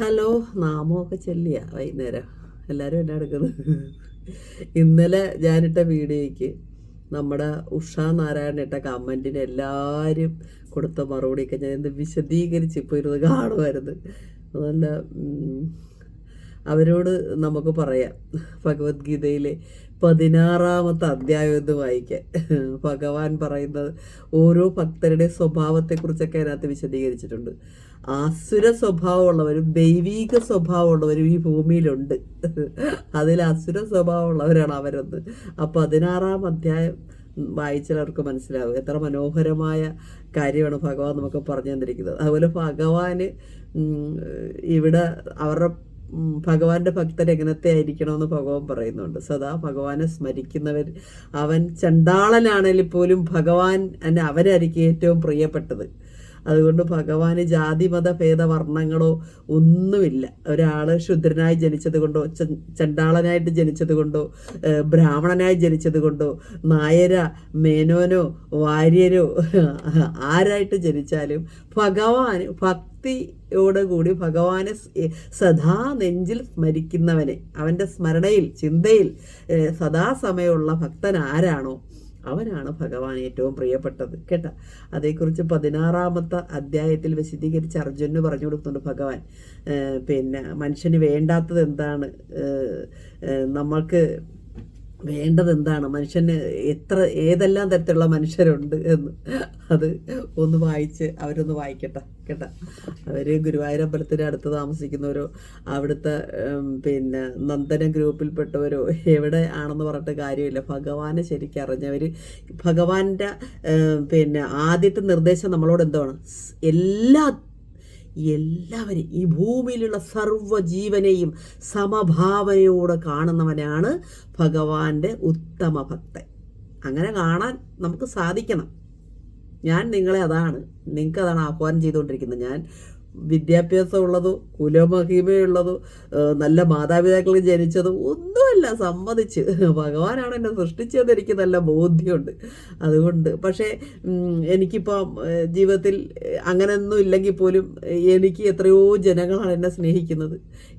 Hello നാമമൊക്കെ ചെല്ലിയ വൈകുന്നേരം. എല്ലാവരും എന്നെ എടുക്കുന്നത്? ഇന്നലെ ഞാനിട്ട വീഡിയോയ്ക്ക് നമ്മുടെ ഉഷ നാരായണ ഇട്ട കമന്റിന് എല്ലാവരും കൊടുത്ത മറുപടിയൊക്കെ ഞാൻ ഇന്ന് വിശദീകരിച്ച് ഇപ്പോൾ ഇരുന്ന് കാണുമായിരുന്നു. നല്ല അവരോട് നമുക്ക് പറയാം. ഭഗവത്ഗീതയിലെ പതിനാറാമത്തെ അധ്യായം എന്ന് വായിക്കാൻ. ഭഗവാൻ പറയുന്നത് ഓരോ ഭക്തരുടെ സ്വഭാവത്തെക്കുറിച്ചൊക്കെ അതിനകത്ത് വിശദീകരിച്ചിട്ടുണ്ട്. ആസുര സ്വഭാവമുള്ളവരും ദൈവീക സ്വഭാവമുള്ളവരും ഈ ഭൂമിയിലുണ്ട്. അതിൽ അസുര സ്വഭാവമുള്ളവരാണ് അവരെന്ന്. അപ്പോൾ പതിനാറാം അധ്യായം വായിച്ചവർക്ക് മനസ്സിലാവും. എത്ര മനോഹരമായ കാര്യമാണ് ഭഗവാൻ നമുക്ക് പറഞ്ഞു തന്നിരിക്കുന്നത്. അതുപോലെ ഭഗവാന് ഇവിടെ അവരുടെ ഭഗവാന്റെ ഭക്തർ എങ്ങനത്തെ ആയിരിക്കണമെന്ന് ഭഗവാൻ പറയുന്നുണ്ട്. സദാ ഭഗവാനെ സ്മരിക്കുന്നവർ അവൻ ചണ്ടാളനാണെങ്കിൽ പോലും ഭഗവാൻ എന്നെ അവനായിരിക്കും ഏറ്റവും പ്രിയപ്പെട്ടത്. അതുകൊണ്ട് ഭഗവാന് ജാതി മത ഭേദ വർണങ്ങളോ ഒന്നുമില്ല. ഒരാൾ ശുദ്രനായി ജനിച്ചത് കൊണ്ടോ ചണ്ടാളനായിട്ട് ജനിച്ചത് കൊണ്ടോ ബ്രാഹ്മണനായി ജനിച്ചത് കൊണ്ടോ നായര മേനോനോ വാര്യരോ ആരായിട്ട് ജനിച്ചാലും ഭഗവാന് ഭക്തിയോടുകൂടി ഭഗവാനെ സദാ നെഞ്ചിൽ സ്മരിക്കുന്നവനെ. അവന്റെ സ്മരണയിൽ ചിന്തയിൽ സദാസമയമുള്ള ഭക്തൻ ആരാണോ അവനാണ് ഭഗവാൻ ഏറ്റവും പ്രിയപ്പെട്ടത്. കേട്ട? അതേക്കുറിച്ച് പതിനാറാമത്തെ അധ്യായത്തിൽ വിശദീകരിച്ച് അർജുനന് പറഞ്ഞു കൊടുക്കുന്നുണ്ട് ഭഗവാൻ. പിന്നെ മനുഷ്യന് വേണ്ടാത്തത് എന്താണ്? നമ്മൾക്ക് വേണ്ടത് എന്താണ് മനുഷ്യന് എത്ര ഏതെല്ലാം തരത്തിലുള്ള മനുഷ്യരുണ്ട് എന്ന് അത് ഒന്ന് വായിച്ച് അവരൊന്ന് വായിക്കട്ടെ കേട്ടോ? അവർ ഗുരുവായൂരമ്പലത്തിന്റെ അടുത്ത് താമസിക്കുന്നവരോ അവിടുത്തെ പിന്നെ നന്ദന ഗ്രൂപ്പിൽപ്പെട്ടവരോ എവിടെ ആണെന്ന് പറഞ്ഞിട്ട് കാര്യമില്ല. ഭഗവാനെ ശരിക്കും അറിഞ്ഞവർ ഭഗവാന്റെ പിന്നെ ആദ്യത്തെ നിർദ്ദേശം നമ്മളോട് എന്താണ്? എല്ലാ എല്ലാവരെയും ഈ ഭൂമിയിലുള്ള സർവജീവനെയും സമഭാവനയോടെ കാണുന്നവനാണ് ഭഗവാന്റെ ഉത്തമ ഭക്തൻ. അങ്ങനെ കാണാൻ നമുക്ക് സാധിക്കണം. ഞാൻ നിങ്ങളെ അതാണ് നിങ്ങൾക്ക് അതാണ് ആഹ്വാനം ചെയ്തുകൊണ്ടിരിക്കുന്നത്. ഞാൻ വിദ്യാഭ്യാസം ഉള്ളതോ കുലമഹിമയുള്ളതോ നല്ല മാതാപിതാക്കൾ ജനിച്ചതോ ഒന്നുമല്ല സമ്മതിച്ച്. ഭഗവാനാണ് എന്നെ സൃഷ്ടിച്ചതെന്ന് എനിക്ക് നല്ല ബോധ്യമുണ്ട്. അതുകൊണ്ട് പക്ഷേ എനിക്കിപ്പോൾ എനിക്കിപ്പം ജീവിതത്തിൽ അങ്ങനെയൊന്നും ഇല്ലെങ്കിൽ പോലും എനിക്ക് എത്രയോ ജനങ്ങളാണ് എന്നെ സ്നേഹിക്കുന്നത്.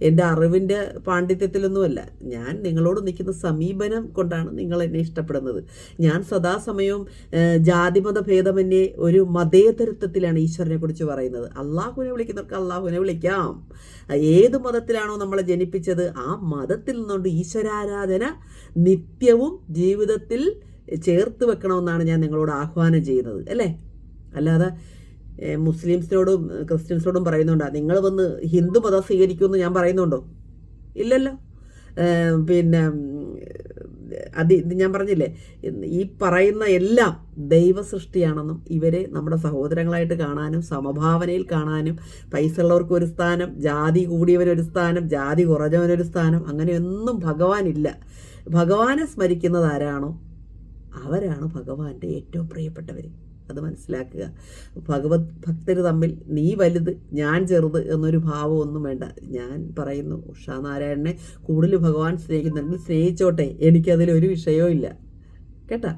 എന്റെ അറിവിന്റെ പാണ്ഡിത്യത്തിലൊന്നുമല്ല. ഞാൻ നിങ്ങളോട് നിൽക്കുന്ന സമീപനം കൊണ്ടാണ് നിങ്ങൾ എന്നെ ഇഷ്ടപ്പെടുന്നത്. ഞാൻ സദാസമയവും ജാതിമത ഭേദമന്യേ ഒരു മതേതരത്വത്തിലാണ് ഈശ്വരനെ കുറിച്ച് പറയുന്നത്. അള്ളാഹുവിനെ വിളിക്കുന്നവർക്ക് അള്ളാഹുവിനെ വിളിക്കാം. ഏത് മതത്തിലാണോ നമ്മളെ ജനിപ്പിച്ചത് ആ മതത്തിൽ നിന്നുകൊണ്ട് ഈശ്വരാരാധന നിത്യവും ജീവിതത്തിൽ ചേർത്ത് വെക്കണമെന്നാണ് ഞാൻ നിങ്ങളോട് ആഹ്വാനം ചെയ്യുന്നത് അല്ലേ? അല്ലാതെ മുസ്ലിംസിനോടും ക്രിസ്ത്യൻസിനോടും പറയുന്നുണ്ടോ നിങ്ങൾ വന്ന് ഹിന്ദു മതം സ്വീകരിക്കുമെന്ന് ഞാൻ പറയുന്നുണ്ടോ? ഇല്ലല്ലോ. പിന്നെ അത് ഞാൻ പറഞ്ഞില്ലേ ഈ പറയുന്ന എല്ലാം ദൈവ സൃഷ്ടിയാണെന്നും ഇവരെ നമ്മുടെ സഹോദരങ്ങളായിട്ട് കാണാനും സമഭാവനയിൽ കാണാനും പൈസ ഉള്ളവർക്ക് ഒരു സ്ഥാനം ജാതി കൂടിയവരൊരു സ്ഥാനം ജാതി കുറഞ്ഞവനൊരു സ്ഥാനം അങ്ങനെയൊന്നും ഭഗവാനില്ല ഭഗവാനെ സ്മരിക്കുന്നത് ആരാണോ? അവരാണ് ഭഗവാന്റെ ഏറ്റവും പ്രിയപ്പെട്ടവർ അത് മനസ്സിലാക്കുക. ഭഗവത് ഭക്തർ തമ്മിൽ നീ വലുത് ഞാൻ ചെറുത് എന്നൊരു ഭാവമൊന്നും വേണ്ട. ഞാൻ പറയുന്നു ഉഷാനാരായണനെ കൂടുതൽ ഭഗവാൻ സ്നേഹിക്കുന്നുണ്ടെങ്കിൽ സ്നേഹിച്ചോട്ടെ എനിക്കതിൽ ഒരു വിഷയവും ഇല്ല. കേട്ടാ?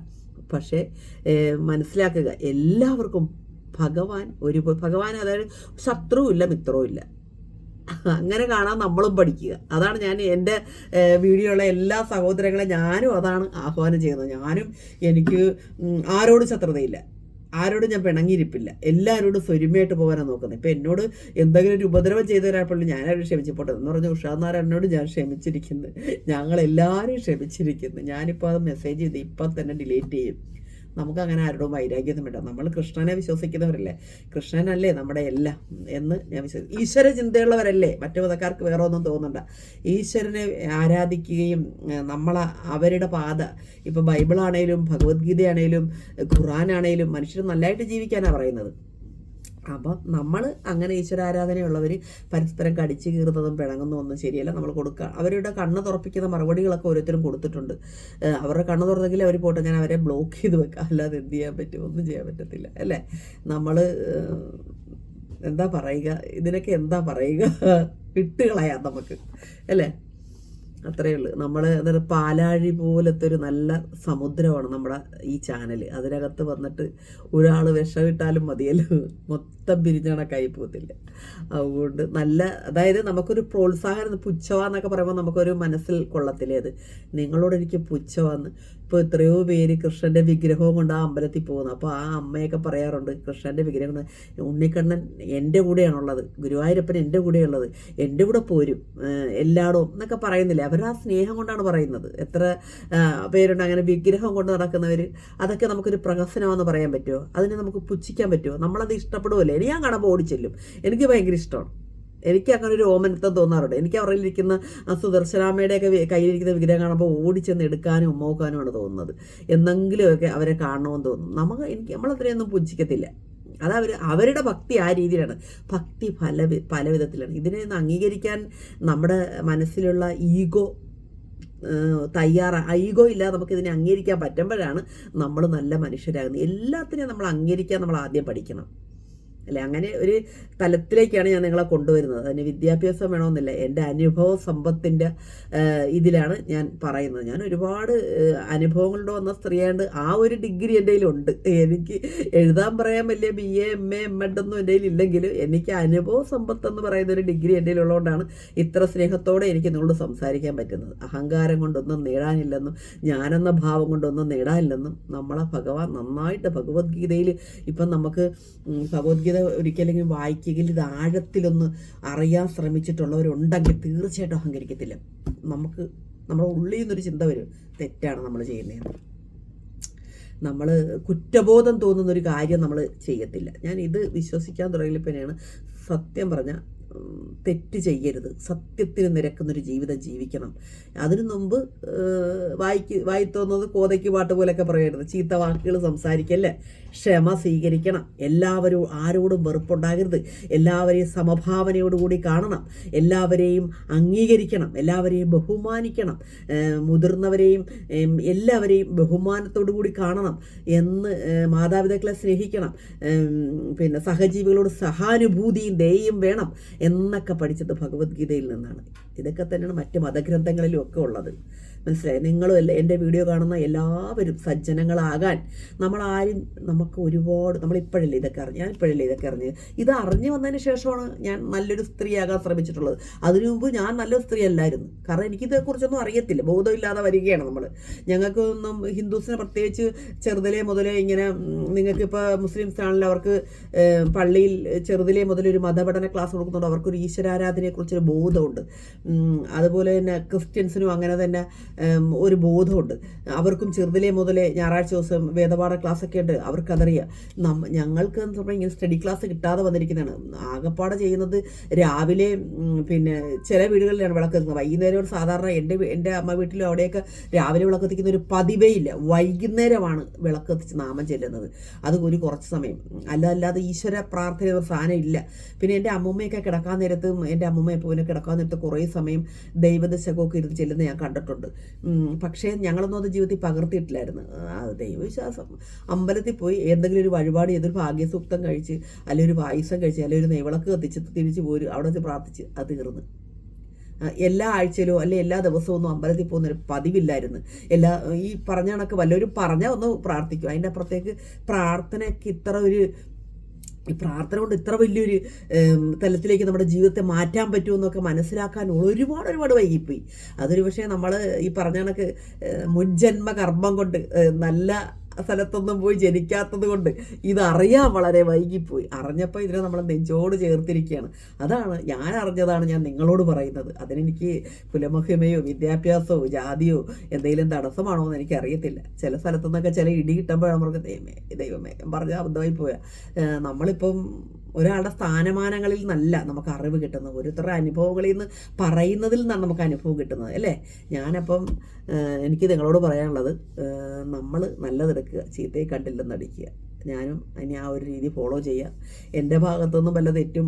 പക്ഷേ മനസ്സിലാക്കുക എല്ലാവർക്കും ഭഗവാൻ ഒരു ഭഗവാൻ അതായത് ശത്രുവില്ല മിത്രവും ഇല്ല. അങ്ങനെ കാണാൻ നമ്മളും പഠിക്കുക. അതാണ് ഞാൻ എന്റെ വീഡിയോയിലുള്ള എല്ലാ സഹോദരങ്ങളെ ഞാനും അതാണ് ആഹ്വാനം ചെയ്യുന്നത്. ഞാനും എനിക്ക് ആരോടും ശത്രുതയില്ല. ആരോടും ഞാൻ പിണങ്ങിയിരിപ്പില്ല. എല്ലാവരോടും സ്വരുമയായിട്ട് പോകാനാണ് നോക്കുന്നത്. ഇപ്പം എന്നോട് എന്തെങ്കിലും ഒരു ഉപദ്രവം ചെയ്തവരായപ്പോഴും ഞാനവർ ക്ഷമിച്ചപ്പോട്ടെ. എന്ന് പറഞ്ഞ ഉഷാനാരായണനോട് ഞാൻ ക്ഷമിച്ചിരിക്കുന്നു. ഞങ്ങളെല്ലാവരും ക്ഷമിച്ചിരിക്കുന്നു. ഞാനിപ്പോൾ അത് മെസ്സേജ് ചെയ്ത് ഇപ്പം തന്നെ ഡിലീറ്റ് ചെയ്യും. നമുക്ക് അങ്ങനെ ആരോടും വൈരാഗ്യമൊന്നും വേണ്ട. നമ്മൾ കൃഷ്ണനെ വിശ്വസിക്കുന്നവരല്ലേ? കൃഷ്ണനല്ലേ നമ്മുടെ എല്ലാം എന്ന് ഞാൻ വിശ്വസിക്കും ഈശ്വര ചിന്തയുള്ളവരല്ലേ മറ്റു മതക്കാർക്ക് വേറെ ഒന്നും തോന്നണ്ട. ഈശ്വരനെ ആരാധിക്കുകയും നമ്മൾ അവരുടെ പാത. ഇപ്പോൾ ബൈബിളാണേലും ഭഗവത്ഗീതയാണേലും ഖുറാനാണേലും മനുഷ്യർ നല്ലതായിട്ട് ജീവിക്കാനാണ് പറയുന്നത്. അപ്പം നമ്മൾ അങ്ങനെ ഈശ്വരാരാധനയുള്ളവർ പരസ്പരം കടിച്ചു കീറുന്നതും പിണങ്ങുന്നതും ഒന്നും ശരിയല്ല. നമ്മൾ കൊടുക്കുക അവരുടെ കണ്ണ് തുറപ്പിക്കുന്ന മറുപടികളൊക്കെ ഓരോരുത്തരും കൊടുത്തിട്ടുണ്ട്. അവരുടെ കണ്ണ് തുറന്നെങ്കിൽ അവർ പോട്ടെ ഞാൻ അവരെ ബ്ലോക്ക് ചെയ്ത് വെക്കാം. അല്ലാതെ എന്ത് ചെയ്യാൻ പറ്റും? ഒന്നും ചെയ്യാൻ പറ്റത്തില്ല. അല്ലേ? നമ്മൾ എന്താ പറയുക? ഇതിനൊക്കെ എന്താ പറയുക? വിട്ടുകളയാം നമുക്ക്. അല്ലേ? അത്രയേ ഉള്ളൂ. നമ്മൾ എന്താ പാലാഴി പോലത്തെ ഒരു നല്ല സമുദ്രമാണ് നമ്മുടെ ഈ ചാനൽ അതിനകത്ത് വന്നിട്ട് ഒരാൾ വിഷമിട്ടാലും മതിയല്ലോ. മൊത്തം കൈ പോകത്തില്ല. അതുകൊണ്ട് നല്ല അതായത് നമുക്കൊരു പ്രോത്സാഹനം പുച്ഛവാന്നൊക്കെ പറയുമ്പോൾ നമുക്കൊരു മനസ്സിൽ കൊള്ളത്തില്ലേ അത്? നിങ്ങളോട് എനിക്ക് പുച്ഛവാന്ന്. ഇപ്പോൾ എത്രയോ പേര് കൃഷ്ണന്റെ വിഗ്രഹവും കൊണ്ട് ആ അമ്പലത്തിൽ പോകുന്നു. അപ്പോൾ ആ അമ്മയൊക്കെ പറയാറുണ്ട് കൃഷ്ണന്റെ വിഗ്രഹം ഉണ്ണിക്കണ്ണൻ എന്റെ കൂടെയാണുള്ളത് ഗുരുവായൂരപ്പൻ എന്റെ കൂടെയുള്ളത് എന്റെ കൂടെ പോരും എല്ലാടും എന്നൊക്കെ പറയുന്നില്ലേ? അവർ ആ സ്നേഹം കൊണ്ടാണ് പറയുന്നത്. എത്ര പേരുണ്ട് അങ്ങനെ വിഗ്രഹം കൊണ്ട് നടക്കുന്നവർ അതൊക്കെ നമുക്കൊരു പ്രഹസനമാണെന്ന് പറയാൻ പറ്റുമോ? അതിനെ നമുക്ക് പുച്ഛിക്കാൻ പറ്റുമോ? നമ്മളത് ഇഷ്ടപ്പെടുമല്ലേ ഇനി ഞാൻ കാണുമ്പോൾ ഓടിച്ചെല്ലും. എനിക്ക് ഭയങ്കര ഇഷ്ടമാണ്. എനിക്ക് അങ്ങനെ ഒരു ഓമനത്വം തോന്നാറുണ്ട്. എനിക്ക് അവരിലിരിക്കുന്ന ആ സുദർശനാമ്മയുടെയൊക്കെ വി- കയ്യിലിരിക്കുന്ന വിഗ്രഹം കാണുമ്പോൾ ഓടിച്ചെന്ന് എടുക്കാനും ഉമ്മോക്കാനുമാണ് തോന്നുന്നത്. എന്തെങ്കിലുമൊക്കെ അവരെ കാണണമെന്ന് തോന്നും. നമുക്ക് എനിക്ക് നമ്മളത്രയൊന്നും പുച്ഛിക്കത്തില്ല അത് അവർ അവരുടെ ഭക്തി ആ രീതിയിലാണ്. ഭക്തി പല പല വിധത്തിലാണ്. ഇതിനെ ഒന്ന് അംഗീകരിക്കാൻ നമ്മുടെ മനസ്സിലുള്ള ഈഗോ തയ്യാറ ഈഗോ ഇല്ലാതെ നമുക്കിതിനെ അംഗീകരിക്കാൻ പറ്റുമ്പോഴാണ് നമ്മൾ നല്ല മനുഷ്യരാകുന്നത്. എല്ലാത്തിനെയും നമ്മൾ അംഗീകരിക്കാൻ നമ്മൾ ആദ്യം പഠിക്കണം. അല്ലെ? അങ്ങനെ ഒരു തലത്തിലേക്കാണ് ഞാൻ നിങ്ങളെ കൊണ്ടുവരുന്നത്. അതിന് വിദ്യാഭ്യാസം വേണമെന്നില്ല. എന്റെ അനുഭവ സമ്പത്തിന്റെ ഇതിലാണ് ഞാൻ പറയുന്നത്. ഞാൻ ഒരുപാട് അനുഭവങ്ങളുടെ വന്ന സ്ത്രീയാണ്ട് ആ ഒരു ഡിഗ്രി എന്റെ കയ്യിലുണ്ട്. എനിക്ക് എഴുതാൻ പറയാൻ വലിയ B A M A M Ed ഒന്നും എന്റെ ഇല്ലെങ്കിലും എനിക്ക് അനുഭവ സമ്പത്ത് എന്ന് പറയുന്ന ഒരു ഡിഗ്രി എന്റെ കയ്യിലുള്ളതുകൊണ്ടാണ് ഇത്ര സ്നേഹത്തോടെ എനിക്ക് നിങ്ങളോട് സംസാരിക്കാൻ പറ്റുന്നത്. അഹങ്കാരം കൊണ്ടൊന്നും നേടാനില്ലെന്നും ഞാനെന്ന ഭാവം കൊണ്ടൊന്നും നേടാനില്ലെന്നും നമ്മളെ ഭഗവാൻ നന്നായിട്ട് ഭഗവത്ഗീതയിൽ ഇപ്പം നമുക്ക് ഭഗവത്ഗീത ഒരിക്കലെങ്കിലും വായിക്കുകയിൽ ഇത് ആഴത്തിലൊന്ന് അറിയാൻ ശ്രമിച്ചിട്ടുള്ളവരുണ്ടെങ്കിൽ തീർച്ചയായിട്ടും അഹങ്കരിക്കത്തില്ല. നമുക്ക് നമ്മുടെ ഉള്ളിൽ നിന്നൊരു ചിന്ത വരും തെറ്റാണ് നമ്മൾ ചെയ്യുന്നതെന്ന്. നമ്മൾ കുറ്റബോധം തോന്നുന്ന ഒരു കാര്യം നമ്മൾ ചെയ്യത്തില്ല. ഞാൻ ഇത് വിശ്വസിക്കാൻ തുടങ്ങിയപ്പോഴാണ് സത്യം പറഞ്ഞ തെറ്റ് ചെയ്യരുത്. സത്യത്തിന് നിരക്കുന്നൊരു ജീവിതം ജീവിക്കണം. അതിനു മുമ്പ് വായിക്ക് വായി തോന്നുന്നത് കോതയ്ക്ക് പാട്ട് പോലെയൊക്കെ പറയരുത്. ചീത്ത വാക്കുകൾ സംസാരിക്കല്ലേ ക്ഷമ സ്വീകരിക്കണം. എല്ലാവരും ആരോടും വെറുപ്പുണ്ടാകരുത്. എല്ലാവരെയും സമഭാവനയോടുകൂടി കാണണം. എല്ലാവരെയും അംഗീകരിക്കണം. എല്ലാവരെയും ബഹുമാനിക്കണം. മുതിർന്നവരെയും എല്ലാവരെയും ബഹുമാനത്തോടു കൂടി കാണണം എന്ന് മാതാപിതാക്കളെ സ്നേഹിക്കണം. പിന്നെ സഹജീവികളോട് സഹാനുഭൂതിയും ദയയും വേണം എന്നൊക്കെ പഠിച്ചത് ഭഗവത്ഗീതയിൽ നിന്നാണ്. ഇതൊക്കെ തന്നെയാണ് മറ്റ് മതഗ്രന്ഥങ്ങളിലും ഒക്കെ ഉള്ളത്. മനസ്സിലായി? നിങ്ങളും എന്റെ വീഡിയോ കാണുന്ന എല്ലാവരും സജ്ജനങ്ങളാകാൻ നമ്മൾ ആരും നമുക്ക് ഒരുപാട് നമ്മളിപ്പോഴല്ലേ ഇതൊക്കെ അറിഞ്ഞ് ഞാൻ ഇപ്പോഴല്ലേ ഇതൊക്കെ അറിഞ്ഞ്. ഇത് അറിഞ്ഞു വന്നതിന് ശേഷമാണ് ഞാൻ നല്ലൊരു സ്ത്രീയാകാൻ ശ്രമിച്ചിട്ടുള്ളത്. അതിനു മുമ്പ് ഞാൻ നല്ലൊരു സ്ത്രീ അല്ലായിരുന്നു കാരണം എനിക്കിതേക്കുറിച്ചൊന്നും അറിയത്തില്ല. ബോധമില്ലാതെ വരികയാണ് നമ്മൾ ഞങ്ങൾക്കൊന്നും ഹിന്ദുസിനെ പ്രത്യേകിച്ച് ചെറുതിലേ മുതലേ ഇങ്ങനെ നിങ്ങൾക്കിപ്പോൾ മുസ്ലിംസ് ആണെങ്കിൽ അവർക്ക് പള്ളിയിൽ ചെറുതിലേ മുതൽ ഒരു മതപഠന ക്ലാസ് കൊടുക്കുന്നുണ്ട് അവർക്കൊരു ഈശ്വരാരാധനയെക്കുറിച്ചൊരു ബോധമുണ്ട്. അതുപോലെ തന്നെ ക്രിസ്ത്യൻസിനും അങ്ങനെ തന്നെ ഒരു ബോധമുണ്ട്. അവർക്കും ചെറുതിലേ മുതലേ ഞായറാഴ്ച ദിവസം വേദപാഠ ക്ലാസ്സൊക്കെ ഉണ്ട്. അവർക്കതറിയാം. നമ്മ ഞങ്ങൾക്ക് എന്ന് പറഞ്ഞാൽ ഇങ്ങനെ സ്റ്റഡി ക്ലാസ് കിട്ടാതെ വന്നിരിക്കുന്നതാണ്. ആകപ്പാടെ ചെയ്യുന്നത് രാവിലെ പിന്നെ ചില വീടുകളിലാണ് വിളക്ക് എത്തുന്നത് വൈകുന്നേരം സാധാരണ എന്റെ എന്റെ അമ്മ വീട്ടിലും അവിടെയൊക്കെ രാവിലെ വിളക്ക് കത്തിക്കുന്ന ഒരു പതിവേ ഇല്ല. വൈകുന്നേരമാണ് വിളക്ക് കത്തിച്ച് നാമം ചെല്ലുന്നത്. അത് ഒരു കുറച്ച് സമയം. അല്ല അല്ലാതെ ഈശ്വര പ്രാർത്ഥന സാധനം ഇല്ല. പിന്നെ എന്റെ അമ്മൂമ്മയൊക്കെ കിടക്കാൻ നേരത്തും എന്റെ അമ്മൂമ്മ പൂവിനെ കിടക്കാൻ നേരത്ത് കുറേ സമയം ദൈവദശകമൊക്കെ ഇരുന്ന് ചെല്ലുന്ന ഞാൻ കണ്ടിട്ടുണ്ട്. പക്ഷേ ഞങ്ങളൊന്നും അത് ജീവിതത്തിൽ പകർത്തിയിട്ടില്ലായിരുന്നു. ആ, ദൈവവിശ്വാസം. അമ്പലത്തിൽ പോയി എന്തെങ്കിലും ഒരു വഴിപാട് ചെയ്തൊരു ഭാഗ്യസൂക്തം കഴിച്ച് അല്ലെങ്കിൽ ഒരു പായസം കഴിച്ച് അല്ലെങ്കിൽ ഒരു നെയ്വിളക്ക് കത്തിച്ച് തിരിച്ച് പോരും അവിടെ വെച്ച് പ്രാർത്ഥിച്ച് അത് തീർന്ന്. എല്ലാ ആഴ്ചയിലോ അല്ലെ എല്ലാ ദിവസവും ഒന്നും അമ്പലത്തിൽ പോകുന്നൊരു പതിവില്ലായിരുന്നു. എല്ലാ ഈ പറഞ്ഞ കണക്ക് വല്ലവരും പറഞ്ഞാൽ ഒന്ന് പ്രാർത്ഥിക്കും. അതിന്റെ അപ്പുറത്തേക്ക് പ്രാർത്ഥനയ്ക്ക് ഇത്ര ഒരു ഈ പ്രാർത്ഥന കൊണ്ട് ഇത്ര വലിയൊരു തലത്തിലേക്ക് നമ്മുടെ ജീവിതത്തെ മാറ്റാൻ പറ്റുമെന്നൊക്കെ മനസ്സിലാക്കാൻ ഒരുപാട് ഒരുപാട് വൈകിപ്പോയി. അതൊരു പക്ഷേ നമ്മൾ ഈ പറഞ്ഞ കണക്ക് മുൻജന്മ കർമ്മം കൊണ്ട് നല്ല സ്ഥലത്തൊന്നും പോയി ജനിക്കാത്തത് കൊണ്ട് ഇതറിയാൻ വളരെ വൈകിപ്പോയി. അറിഞ്ഞപ്പോൾ ഇതിനെ നമ്മൾ നെഞ്ചോട് ചേർത്തിരിക്കുകയാണ്. അതാണ് ഞാൻ അറിഞ്ഞതാണ് ഞാൻ നിങ്ങളോട് പറയുന്നത്. അതിനെനിക്ക് കുലമഹിമയോ വിദ്യാഭ്യാസമോ ജാതിയോ എന്തെങ്കിലും തടസ്സമാണോ എന്ന് എനിക്ക് അറിയത്തില്ല ചില സ്ഥലത്തു നിന്നൊക്കെ ചില ഇടി കിട്ടുമ്പോഴാണ് നമുക്ക് ദൈവമേ ദൈവമേ പറഞ്ഞാൽ അബദ്ധമായി പോയാൽ നമ്മളിപ്പം ഒരാളുടെ സ്ഥാനമാനങ്ങളിൽ നിന്നല്ല നമുക്ക് അറിവ് കിട്ടുന്നത്. ഓരോരുത്തരുടെ അനുഭവങ്ങളിൽ നിന്ന് പറയുന്നതിൽ നിന്നാണ് നമുക്ക് അനുഭവം കിട്ടുന്നത് അല്ലേ? ഞാനപ്പം എനിക്ക് നിങ്ങളോട് പറയാനുള്ളത് നമ്മൾ നല്ലതെടുക്കുക ചീത്തയെ കണ്ടില്ലെന്ന് അടിക്കുക ഞാനും അതിനെ ആ ഒരു രീതി ഫോളോ ചെയ്യാം എന്റെ ഭാഗത്തുനിന്നും വല്ല തെറ്റും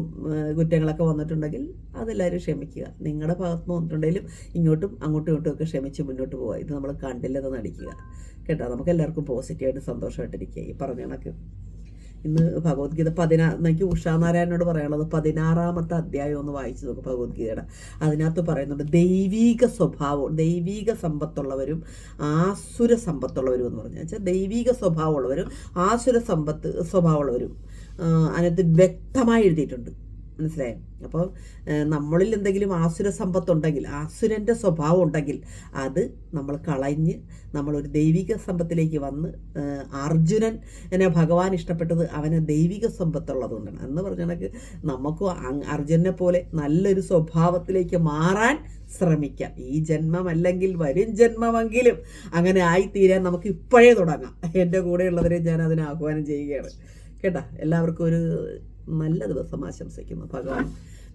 കുറ്റങ്ങളൊക്കെ വന്നിട്ടുണ്ടെങ്കിൽ അതെല്ലാവരും ക്ഷമിക്കുക. നിങ്ങളുടെ ഭാഗത്തുനിന്ന് വന്നിട്ടുണ്ടെങ്കിലും ഇങ്ങോട്ടും അങ്ങോട്ടും ഇങ്ങോട്ടും ഒക്കെ ക്ഷമിച്ച് മുന്നോട്ട് പോവുക. ഇത് നമ്മൾ കണ്ടില്ലെന്ന് നടിക്കുക. കേട്ടോ? നമുക്ക് എല്ലാവർക്കും പോസിറ്റീവായിട്ട് സന്തോഷമായിട്ടിരിക്കുക. ഈ പറഞ്ഞ കണക്ക്. ഇന്ന് ഭഗവത്ഗീത പതിനാ എനിക്ക് ഉഷാനാരായണനോട് പറയാനുള്ളത് പതിനാറാമത്തെ അധ്യായം ഒന്ന് വായിച്ചു നോക്കും ഭഗവത്ഗീതയുടെ. അതിനകത്ത് പറയുന്നുണ്ട് ദൈവീക സ്വഭാവം ദൈവീക സമ്പത്തുള്ളവരും ആസുര സമ്പത്തുള്ളവരും എന്ന് പറഞ്ഞു. വെച്ചാൽ ദൈവീക സ്വഭാവമുള്ളവരും ആസുര സമ്പത്ത് സ്വഭാവമുള്ളവരും. അതിനകത്ത് വ്യക്തമായി എഴുതിയിട്ടുണ്ട്. മനസ്സിലായോ? അപ്പോൾ നമ്മളിൽ എന്തെങ്കിലും ആസുര സമ്പത്തുണ്ടെങ്കിൽ ആസുരന്റെ സ്വഭാവം ഉണ്ടെങ്കിൽ അത് നമ്മൾ കളഞ്ഞ് നമ്മളൊരു ദൈവിക സമ്പത്തിലേക്ക് വന്ന് അർജുനൻ എന്നെ ഭഗവാൻ ഇഷ്ടപ്പെട്ടത് അവന് ദൈവിക സമ്പത്തുള്ളത് കൊണ്ടാണ് എന്ന് പറഞ്ഞ കണക്ക് നമുക്കും അർജുനെ പോലെ നല്ലൊരു സ്വഭാവത്തിലേക്ക് മാറാൻ ശ്രമിക്കാം. ഈ ജന്മം അല്ലെങ്കിൽ വരും ജന്മമെങ്കിലും അങ്ങനെ ആയിത്തീരാൻ നമുക്ക് ഇപ്പോഴേ തുടങ്ങാം. എന്റെ കൂടെയുള്ളവരെ ഞാൻ അതിന് ആഹ്വാനം ചെയ്യുകയാണ്. കേട്ടാ? എല്ലാവർക്കും ഒരു നല്ല ദിവസം ആശംസിക്കുന്നു. ഭഗവാൻ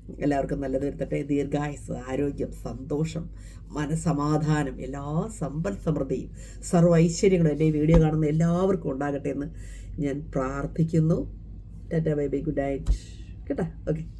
എല്ലാവർക്കും നല്ലത് വരുത്തട്ടെ. ദീർഘായുസ് ആരോഗ്യം സന്തോഷം മനസമാധാനം എല്ലാ സമ്പൽ സമൃദ്ധിയും സർവ ഐശ്വര്യങ്ങളും എന്റെ വീഡിയോ കാണുന്ന എല്ലാവർക്കും ഉണ്ടാകട്ടെ എന്ന് ഞാൻ പ്രാർത്ഥിക്കുന്നു. Tata bye bye good night. കേട്ടാ? ഓക്കെ.